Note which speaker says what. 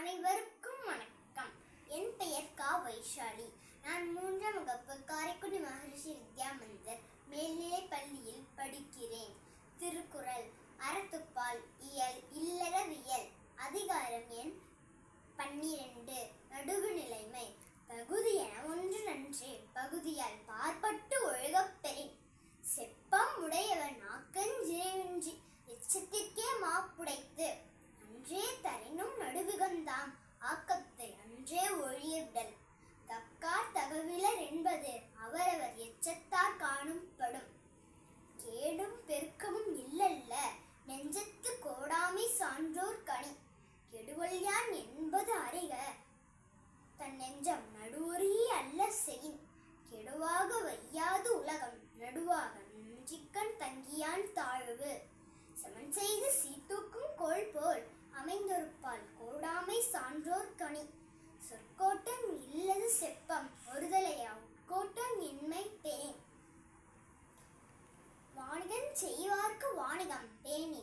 Speaker 1: அனைவருக்கும் வணக்கம். என் பெயர் கா வைஷாலி. நான் மூன்றாம் வகுப்பு காரைக்குடி மகரிஷி வித்யா மந்திர் மேல்நிலை பள்ளியில் படிக்கிறேன். திருக்குறள் அறத்துப்பால் இயல் இல்லறவியல் அதிகாரம் எண் பன்னிரண்டு. நடுவு நிலைமை. பகுதி என ஒன்று நன்றே. பகுதியால் பார்ப்பட்டு நெஞ்சம் நடுவொறி அல்ல செயின். கெடுவாக வையாது உலகம் நடுவாக நெஞ்சிக்கண் தங்கியான் தாழ்வு. சமன் செய்து சீட்டுக்கும் கோல் போல் அமைந்தொருப்பால் கோடாமை சான்றோர் கனி. சொற்கோட்டம் இல்லது செப்பம் ஒருதலையா உட்கோட்டம் இன்மை பேன் வாணிகன் செய்வார்க்கு வாணிகம் பேணி